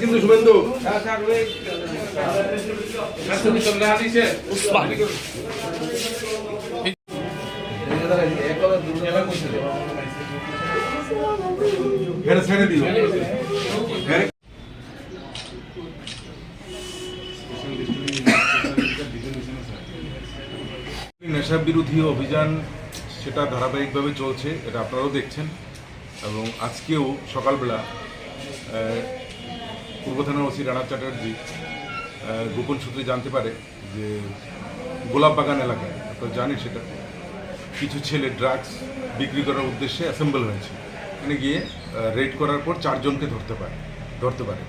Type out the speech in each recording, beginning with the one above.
কিন্তু শুভেন্দু। হেরে ছেড়ে দিও। নেশা বিরোধী অভিযান সেটা ধারাবাহিকভাবে চলছে এটা আপনারাও দেখছেন। এবং আজকেও সকালবেলা পূর্ব থানার ওসি রানা চ্যাটার্জি গোপন সূত্রে জানতে পারে যে গোলাপবাগান এলাকায়, আপনারা জানেন সেটা, কিছু ছেলে ড্রাগস বিক্রি করার উদ্দেশ্যে অ্যাসেম্বল হয়েছে। এখানে গিয়ে রেড করার পর চারজনকে ধরতে পারে ধরতে পারে।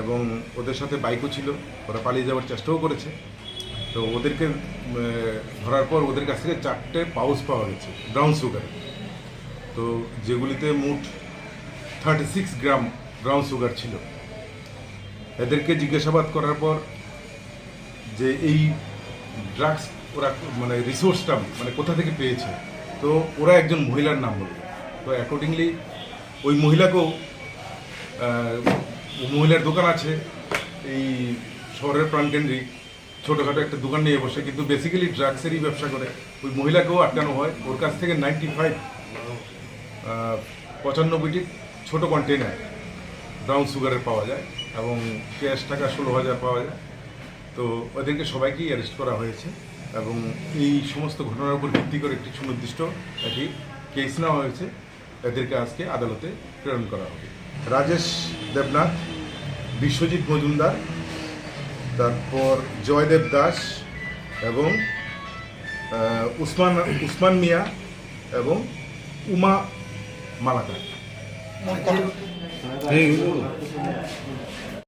এবং ওদের সাথে বাইকও ছিল, ওরা পালিয়ে যাওয়ার চেষ্টাও করেছে। তো ওদেরকে ধরার পর ওদের কাছ থেকে চারটে পাউচ পাওয়া গেছে, ব্রাউন সুগার। তো যেগুলিতে মোট thirty six gram brown sugar ছিল। এদেরকে জিজ্ঞাসাবাদ করার পর যে এই ড্রাগস ওরা মানে রিসোর্সটা মানে কোথা থেকে পেয়েছে, তো ওরা একজন মহিলার নাম বলল। তো অ্যাকর্ডিংলি ওই মহিলাকেও মহিলার দোকান আছে এই শহরের প্রাণকেন্দ্রে ছোটোখাটো একটা দোকান নিয়ে বসে, কিন্তু বেসিক্যালি ড্রাগসেরই ব্যবসা করে। ওই মহিলাকেও আটকানো হয়। ওর কাছ থেকে নাইনটি ফাইভ পঁচানব্বইটি ছোটো কন্টেনার ব্রাউন সুগারের পাওয়া যায় এবং ক্যাশ টাকা ষোলো হাজার পাওয়া যায়। তো ওদেরকে সবাইকেই অ্যারেস্ট করা হয়েছে এবং এই সমস্ত ঘটনার উপর ভিত্তি করে একটি সুনির্দিষ্ট একটি কেস নেওয়া হয়েছে। এদেরকে আজকে আদালতে প্রেরণ করা হবে। রাজেশ দেবনাথ, বিশ্বজিৎ মজুমদার, তারপর জয়দেব দাস এবং উসমান উসমান মিয়া এবং উমা মালাকার। Não,